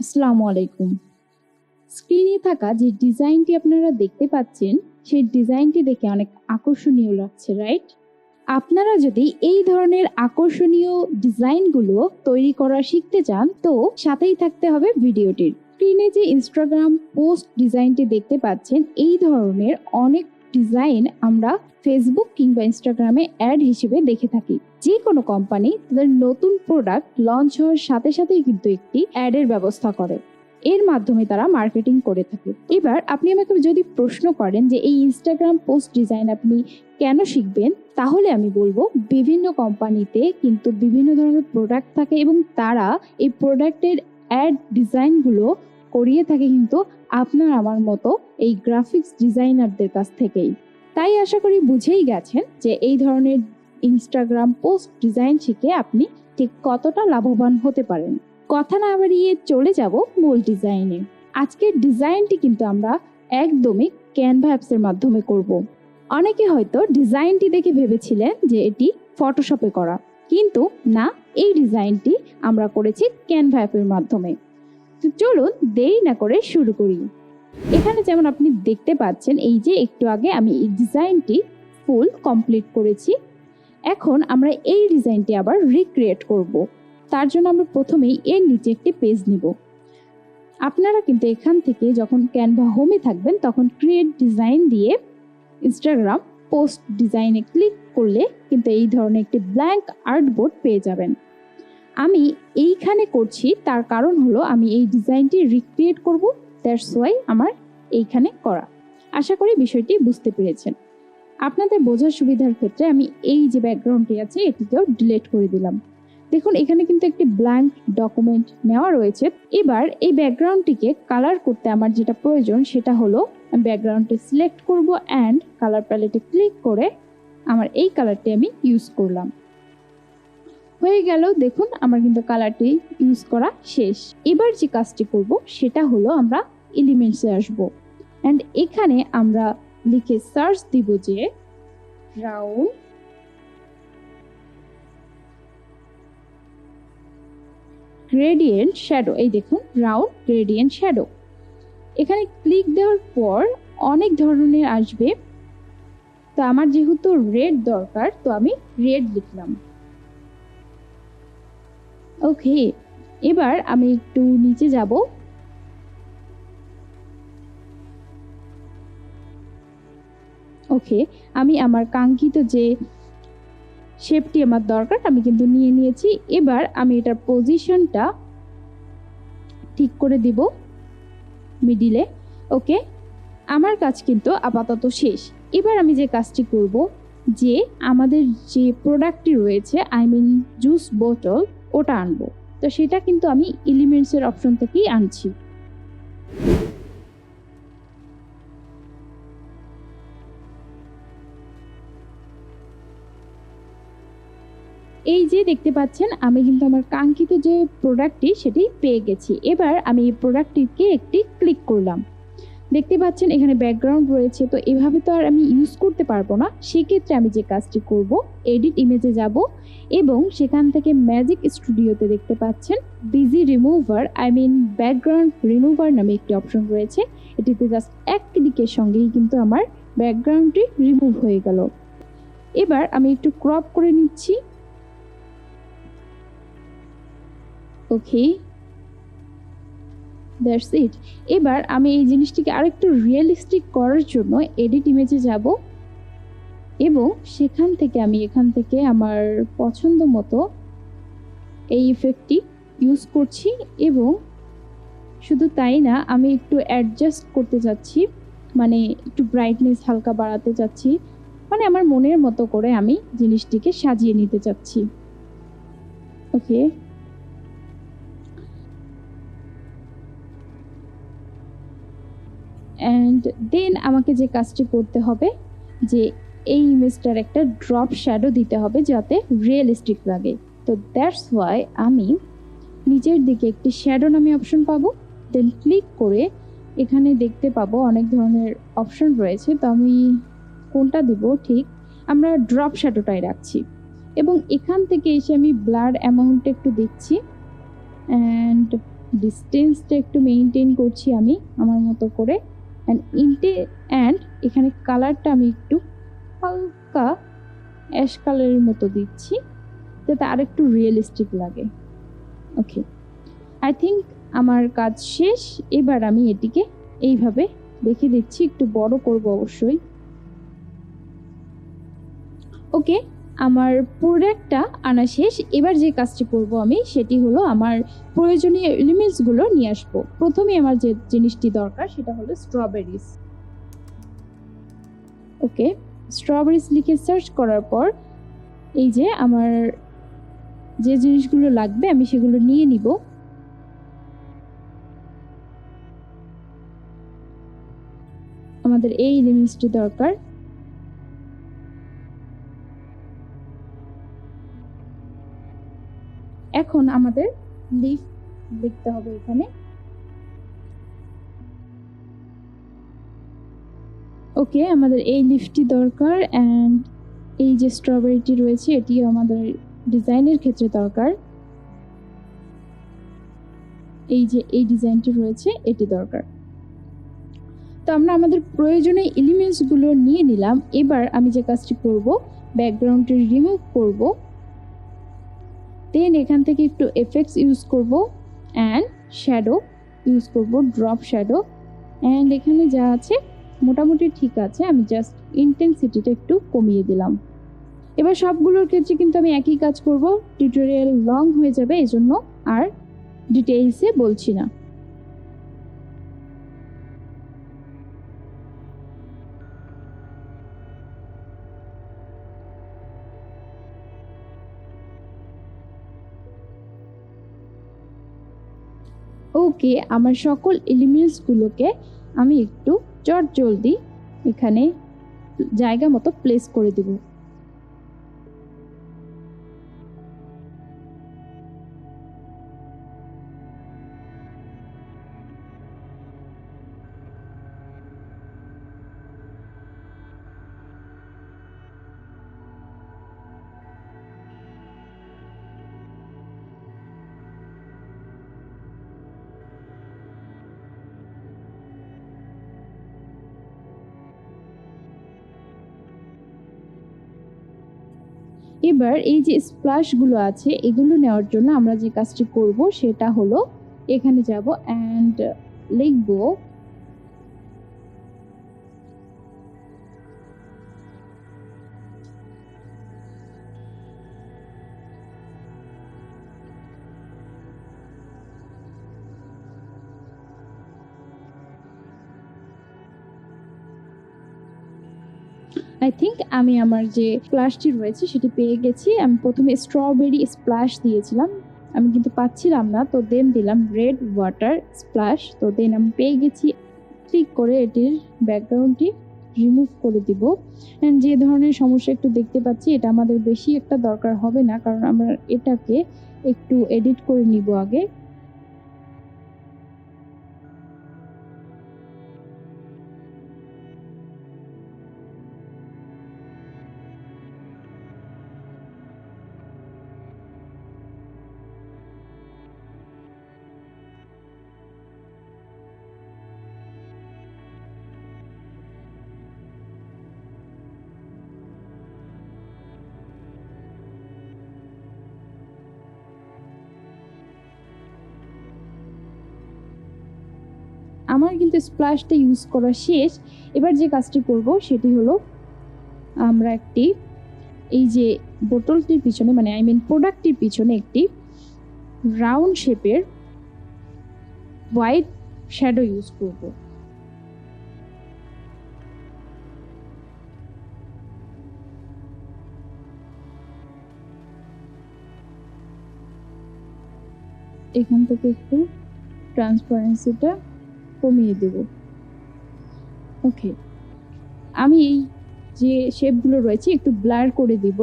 আসসালামু আলাইকুম। স্ক্রিনে থাকা যে ডিজাইনটি আপনারা দেখতে পাচ্ছেন, সেই ডিজাইনটি দেখে অনেক আকর্ষণীয় লাগছে রাইট আপনারা যদি এই ধরনের আকর্ষণীয় ডিজাইনগুলো তৈরি করা শিখতে চান, তো সাথেই থাকতে হবে ভিডিওটির। স্ক্রিনে যে ইনস্টাগ্রাম পোস্ট ডিজাইনটি দেখতে পাচ্ছেন, এই ধরনের অনেক ডিজাইন আমরা ফেসবুক কিংবা ইনস্টাগ্রামে অ্যাড হিসেবে দেখে থাকি। যে কোনো কোম্পানি তাদের নতুন প্রোডাক্ট লঞ্চ হওয়ার সাথে সাথেই কিন্তু একটি অ্যাডের ব্যবস্থা করে। এর মাধ্যমে তারা মার্কেটিং করে থাকে। এবার আপনি আমাকে যদি প্রশ্ন করেন যে এই ইনস্টাগ্রাম পোস্ট ডিজাইন আপনি কেন শিখবেন, তাহলে আমি বলব বিভিন্ন কোম্পানিতে কিন্তু বিভিন্ন ধরনের প্রোডাক্ট থাকে এবং তারা এই প্রোডাক্টের অ্যাড ডিজাইনগুলো করিয়ে থাকে কিন্তু আপনার আমার মতো এই গ্রাফিক্স ডিজাইনারদের কাছ থেকেই। তাই আশা করি বুঝেই গেছেন যে এই ধরনের ইনস্টাগ্রাম পোস্ট ডিজাইন শিখে আপনি ঠিক কতটা লাভবান হতে পারেন। কথা না বাড়িয়ে চলে যাব মূল ডিজাইনে আজকের ডিজাইনটি কিন্তু আমরা একদমই ক্যানভা অ্যাপসের মাধ্যমে করব। অনেকে হয়তো ডিজাইনটি দেখে ভেবেছিলেন যে এটি ফটোশপে করা। কিন্তু না, এই ডিজাইনটি আমরা করেছি ক্যানভা অ্যাপের মাধ্যমে। তো চলুন দেরি না করে শুরু করি। এখানে যেমন আপনি দেখতে পাচ্ছেন, এই যে একটু আগে আমি এই ডিজাইনটি ফুল কমপ্লিট করেছি। এখন আমরা এই ডিজাইনটি আবার রিক্রিয়েট করব। তার জন্য আমরা প্রথমেই এর নিচে একটি পেজ নিব। আপনারা কিন্তু এখান থেকে যখন ক্যানভা হোমে থাকবেন, তখন ক্রিয়েট ডিজাইন দিয়ে ইনস্টাগ্রাম পোস্ট ডিজাইনে ক্লিক করলে কিন্তু এই ধরনের একটি ব্ল্যাঙ্ক আর্টবোর্ড পেয়ে যাবেন। আমি এইখানে করছি, তার কারণ হলো আমি এই ডিজাইনটি রিক্রিয়েট করব দ্যাটস ওয়াই আমার এইখানে করা। আশা করি বিষয়টি বুঝতে পেরেছেন। আপনাদের বোঝার সুবিধার ক্ষেত্রে আমি এই যে ব্যাকগ্রাউন্ডটি আছে, এটিকেও ডিলিট করে দিলাম। দেখুন, এখানে কিন্তু একটি ব্ল্যাঙ্ক ডকুমেন্ট নেওয়া রয়েছে। এবার এই ব্যাকগ্রাউন্ডটিকে কালার করতে আমার যেটা প্রয়োজন, সেটা হলো ব্যাকগ্রাউন্ডটি সিলেক্ট করব অ্যান্ড কালার প্যালেটে ক্লিক করে আমার এই কালারটি আমি ইউজ করলাম। হয়ে গেল, দেখুন আমার কিন্তু কালারটি ইউজ করা শেষ। এবার যে কাজটি করব, সেটা হলো আমরা এলিমেন্টসে আসব। অ্যান্ড এখানে আমরা লিখে সার্চ দিব যে রাউন্ড গ্রেডিয়েন্ট শ্যাডো এই দেখুন রাউন্ড গ্রেডিয়েন্ট শ্যাডো এখানে ক্লিক দেওয়ার পর অনেক ধরনের আসবে। তো আমার যেহেতু রেড দরকার, তো আমি রেড লিখলাম। ওকে, এবার আমি একটু নিচে যাব। ওকে, আমি আমার কাঙ্ক্ষিত যে শেপটি আমার দরকার, আমি কিন্তু নিয়ে নিয়েছি। এবার আমি এটার পজিশনটা ঠিক করে দিব মিডিলে ওকে, আমার কাজ কিন্তু আপাতত শেষ। এবার আমি যে কাজটি করব, যে আমাদের যে প্রোডাক্টটি রয়েছে আই মিন জুস বোতল ওটা আনব। তো সেটা কিন্তু আমি এলিমেন্টসের অপশন থেকেই আনছি। এই যে দেখতে পাচ্ছেন, আমি কিন্তু আমার কাঙ্ক্ষিত যে প্রোডাক্টটি সেটি পেয়ে গেছি। এবার আমি এই প্রোডাক্টটিকে একটি ক্লিক করলাম। দেখতে পাচ্ছেন, এখানে ব্যাকগ্রাউন্ড রয়েছে। তো এভাবে তো আর আমি ইউজ করতে পারব না। সেক্ষেত্রে আমি যে কাজটি করব এডিট ইমেজে যাব এবং সেখান থেকে ম্যাজিক স্টুডিওতে দেখতে পাচ্ছেন BG remover I mean background remover নামে একটি অপশন রয়েছে। এটিতে জাস্ট এক ক্লিকের সঙ্গেই কিন্তু আমার ব্যাকগ্রাউন্ডটি রিমুভ হয়ে গেল। এবার আমি একটু ক্রপ করে নিচ্ছি। Okay that's it. এবার আমি এই জিনিসটিকে আরেকটু রিয়েলিস্টিক করার জন্য এডিট ইমেজে যাব এবং সেখান থেকে আমি এখান থেকে আমার পছন্দ মতো এই ইফেক্টটি ইউজ করছি এবং শুধু তাই না, আমি একটু অ্যাডজাস্ট করতে চাচ্ছি মানে একটু ব্রাইটনেস হালকা বাড়াতে চাচ্ছি মানে আমার মনের মতো করে আমি জিনিসটিকে সাজিয়ে নিতে চাচ্ছি। ওকে অ্যান্ড দেন আমাকে যে কাজটি করতে হবে, যে এই ইমেজটার একটা ড্রপ শ্যাডো দিতে হবে যাতে রিয়েলিস্টিক লাগে। তো দ্যাটস ওয়াই আমি নিচের দিকে একটি শ্যাডো নামে অপশন পাবো দেন ক্লিক করে এখানে দেখতে পাবো অনেক ধরনের অপশন রয়েছে। তো আমি কোনটা দিব? ঠিক, আমরা ড্রপ শ্যাডোটাই রাখছি। এবং এখান থেকে এসে আমি ব্লাড অ্যামাউন্টটা একটু দেখছি। অ্যান্ড ডিস্টেন্সটা একটু মেনটেন করছি আমি, আমার মতো করে। অ্যান্ড ইনটে অ্যান্ড এখানে কালারটা আমি একটু হালকা অ্যাশ কালারের মতো দিচ্ছি, যাতে আরেকটু রিয়েলিস্টিক লাগে। ওকে আই থিঙ্ক আমার কাজ শেষ। এবার আমি এটিকে এইভাবে দেখে দিচ্ছি। একটু বড় করব অবশ্যই। ওকে আমার প্রোডাক্টটা আনা শেষ। এবার যে কাজটি করব আমি, সেটি হলো আমার প্রয়োজনীয় এলিমেন্টসগুলো নিয়ে আসব। প্রথমে আমার যে জিনিসটি দরকার, সেটা হলো স্ট্রবেরিজ ওকে স্ট্রবেরিজ লিখে সার্চ করার পর, এই যে আমার যে জিনিসগুলো লাগবে, আমি সেগুলো নিয়ে নিব। আমাদের এই এলিমেন্টসটি দরকার। এখন আমাদের লিফ লিখতে হবে এখানে। ওকে, আমাদের এই লিফটি দরকার অ্যান্ড এই যে স্ট্রবেরিটি রয়েছে, এটিও আমাদের ডিজাইনের ক্ষেত্রে দরকার। এই যে, এই ডিজাইনটি রয়েছে, এটি দরকার। তো আমরা আমাদের প্রয়োজনে এলিমেন্টসগুলো নিয়ে নিলাম। এবার আমি যে কাজটি করব ব্যাকগ্রাউন্ডটি রিমুভ করব। দেন এখান থেকে একটু এফেক্টস ইউজ করব অ্যান্ড শ্যাডো ইউজ করব ড্রপ শ্যাডো অ্যান্ড এখানে যা আছে মোটামুটি ঠিক আছে, আমি জাস্ট ইন্টেন্সিটিটা একটু কমিয়ে দিলাম। এবার সবগুলোর ক্ষেত্রে কিন্তু আমি একই কাজ করব টিউটোরিয়াল লং হয়ে যাবে, এজন্য আর ডিটেইলসে বলছি না। ওকে আমার সকল এলিমেন্টসগুলোকে আমি একটু চট জলদি এখানে জায়গা মতো প্লেস করে দেব। এবার এই যে স্প্লাশগুলো আছে, এগুলো নেওয়ার জন্য আমরা যে কাজটি করব সেটা হলো, এখানে যাব অ্যান্ড লিখব আই থিঙ্ক আমি আমার যে স্প্লাশটি রয়েছে সেটি পেয়ে গেছি। আমি প্রথমে স্ট্রবেরি স্প্লাশ দিয়েছিলাম। আমি কিন্তু পাচ্ছিলাম না, তো দেন দিলাম রেড ওয়াটার স্প্লাশ তো দেন আমি পেয়ে গেছি। ক্লিক করে এটির ব্যাকগ্রাউন্ডটি রিমুভ করে দিব। যে ধরনের সমস্যা একটু দেখতে পাচ্ছি, এটা আমাদের বেশি একটা দরকার হবে না, কারণ আমরা এটাকে একটু এডিট করে নিব আগে। আমার কিন্তু স্প্লাশটা ইউজ করা শেষ। এবার যে কাজটি করব সেটি হলো আমরা একটি এই যে বোতলটির পিছনে মানে আই মিন প্রোডাক্টটির পিছনে একটি রাউন্ড শেপের হোয়াইট শ্যাডো ইউজ করব। এখান থেকে একটু ট্রান্সপারেন্সিটা কমিয়ে দেব। ওকে আমি এই যে শেপগুলো রয়েছে, একটু ব্লার করে দিব।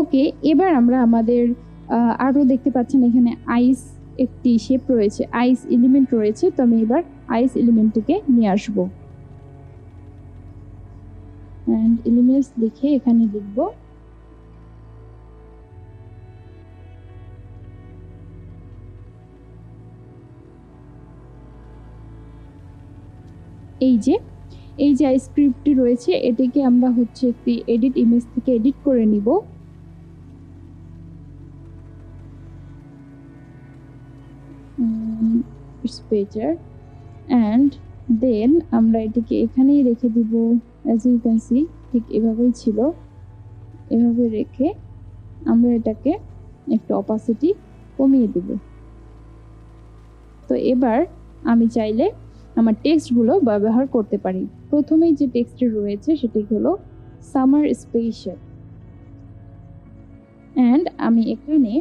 ওকে এবার আমরা আমাদের আরও দেখতে পাচ্ছেন এখানে আইস একটি শেপ রয়েছে আইস এলিমেন্ট রয়েছে। তো আমি এবার আইস এলিমেন্টটিকে নিয়ে আসব। অ্যান্ড এলিমেন্টস লিখে এখানে লিখব। এই যে এই যে স্ক্রিপ্টটি রয়েছে, এটিকে আমরা হচ্ছে একটি এডিট ইমেজ থেকে এডিট করে নিব। বেটার অ্যান্ড দেন আমরা এটিকে এখানেই রেখে দিব। অ্যাজ ইউ ক্যান সি ঠিক এভাবেই ছিল। এভাবে রেখে আমরা এটাকে একটু অপাসিটি কমিয়ে দেব। তো এবার আমি চাইলে আমার টেক্সটগুলো ব্যবহার করতে পারি। প্রথমেই যে টেক্সটটি রয়েছে সেটি হলো সামার স্পেশাল অ্যান্ড আমি এখানে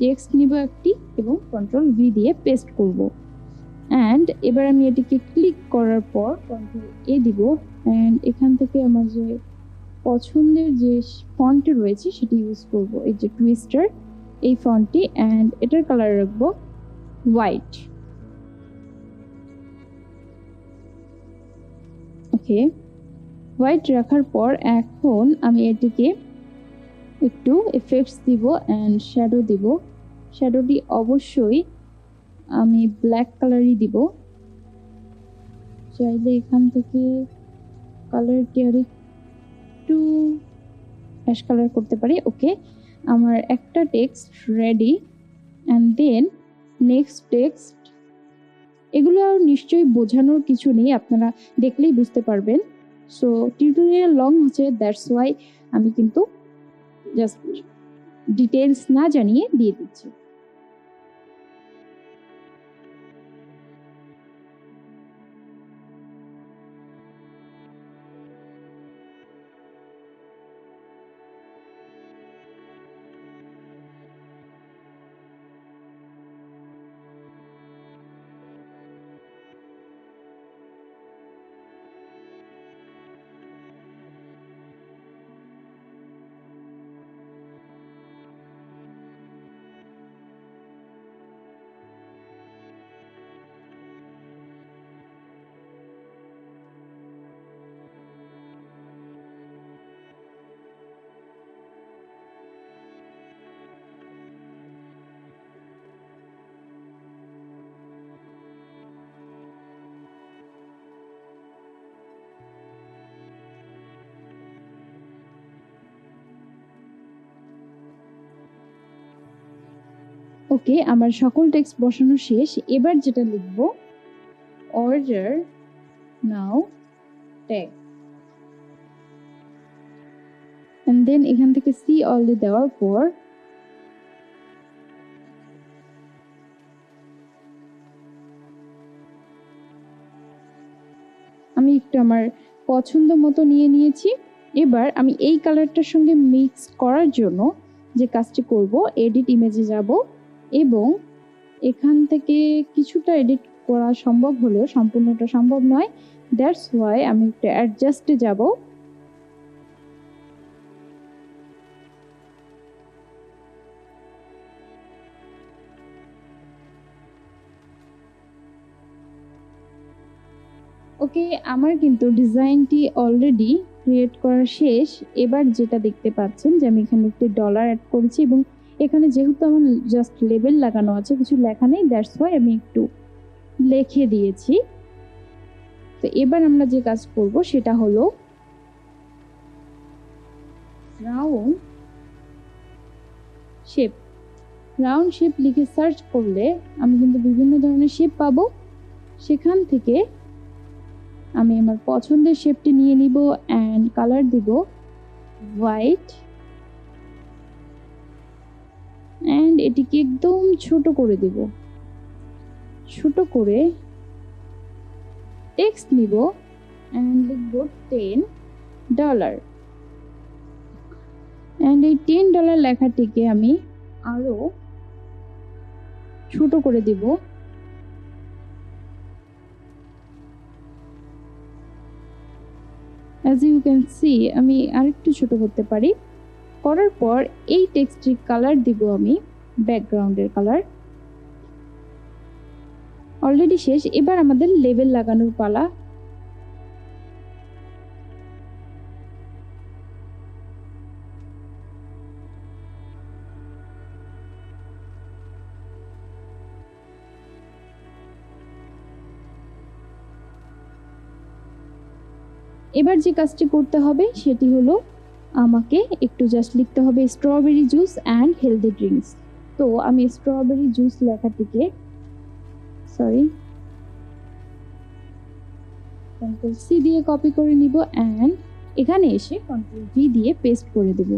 টেক্সট নিব একটি এবং কন্ট্রোল ভি দিয়ে পেস্ট করব। অ্যান্ড এবার আমি এটিকে ক্লিক করার পর কন্ট্রোল এ দিব। অ্যান্ড এখান থেকে আমার যে পছন্দের যে ফন্টটি রয়েছে সেটি ইউজ করব। এই যে টুইস্টার এই ফন্টটি অ্যান্ড এটার কালার রাখব হোয়াইট ওকে হোয়াইট রাখার পর এখন আমি এটিকে একটু এফেক্টস দিব অ্যান্ড শ্যাডো দিব। শ্যাডোটি অবশ্যই আমি ব্ল্যাক কালারই দিব। চাইলে এখান থেকে কালারটি আর একটু অ্যাশ কালার করতে পারি। ওকে আমার একটা text ready and then next text এগুলো আর নিশ্চয়ই বোঝানোর কিছু নেই, আপনারা দেখলেই বুঝতে পারবেন। সো টিউটোরিয়াল লং হচ্ছে দ্যাটস ওয়াই আমি কিন্তু জাস্ট ডিটেলস না জানিয়ে দিয়ে দিচ্ছি। ওকে, আমার সকল টেক্সট বসানো শেষ। এবার যেটা লিখব order now tag and then এখান থেকে সি অলরেডি দেওয়ার পর আমি একটু আমার পছন্দ মতো নিয়ে নিয়েছি। এবার আমি এই কালারটার সঙ্গে মিক্স করার জন্য যে কাজটি করব এডিট ইমেজে যাব। এবং এখান থেকে কিছুটা এডিট করা সম্ভব হলেও সম্পূর্ণটা সম্ভব নয়। দ্যাটস ওয়াই আমি একটু অ্যাডজাস্টে যাব। ওকে, আমার কিন্তু ডিজাইনটি অলরেডি ক্রিয়েট করা শেষ। এবার যেটা দেখতে পাচ্ছেন যে আমি এখানে একটি ডলার অ্যাড করেছি এবং এখানে যেহেতু আমার জাস্ট লেবেল লাগানো আছে, কিছু লেখা নেই দ্যাটস ওয়াই আমি একটু লিখে দিয়েছি। তো এবার আমরা যে কাজ করব সেটা হলো রাউন্ড শেপ রাউন্ড শেপ লিখে সার্চ করলে আমি কিন্তু বিভিন্ন ধরনের শেপ পাবো। সেখান থেকে আমি আমার পছন্দের শেপটি নিয়ে নিব অ্যান্ড কালার দিব হোয়াইট অ্যান্ড এটিকে একদম ছোট করে দেব। ছোট করে টেক্সট নিব অ্যান্ড লিখব টেন ডলার অ্যান্ড এই টেন ডলার লেখাটিকে আমি আরও ছোট করে দিব। অ্যাজ ইউ ক্যান সি আমি আরেকটু ছোট করতে পারি। করার পর এই টেক্সটির কালার দিব আমি ব্যাকগ্রাউন্ডের কালার অলরেডি শেষ, এবার আমাদের লেবেল লাগানোর পালা। এবার যে কাজটি করতে হবে, সেটি হলো আমাকে একটু জাস্ট লিখতে হবে strawberry juice and healthy drinks তো আমি স্ট্রবেরি জুস লেখাটিকে সরি কন্ট্রোল সি দিয়ে কপি করে নিব অ্যান্ড এখানে এসে কন্ট্রোল ভি দিয়ে পেস্ট করে দেব।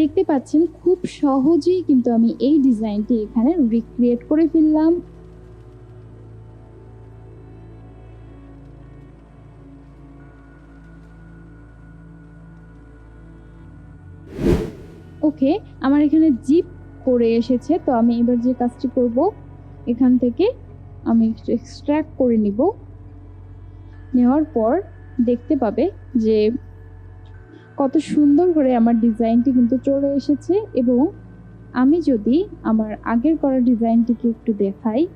দেখতে পাচ্ছেন খুব সহজেই কিন্তু আমি এই ডিজাইনটি এখানে রিক্রিয়েট করে ফেললাম। ওকে, আমার এখানে জিপ করে এসেছে, তো আমি এবার যে কাজটি করব, এখান থেকে আমি একটু এক্সট্র্যাক্ট করে নিব। নেওয়ার পর দেখতে পাবে যে কত সুন্দর করে আমার ডিজাইনটি কিন্তু চলে এসেছে এবং আমি যদি আমার আগের করা ডিজাইনটিকে একটু দেখাই।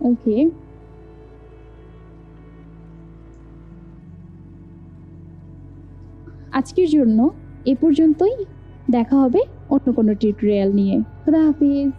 ওকে। আজকের জন্য এ পর্যন্তই। দেখা হবে অন্য কোনো টিউটোরিয়াল নিয়ে। খুদা হাফিজ।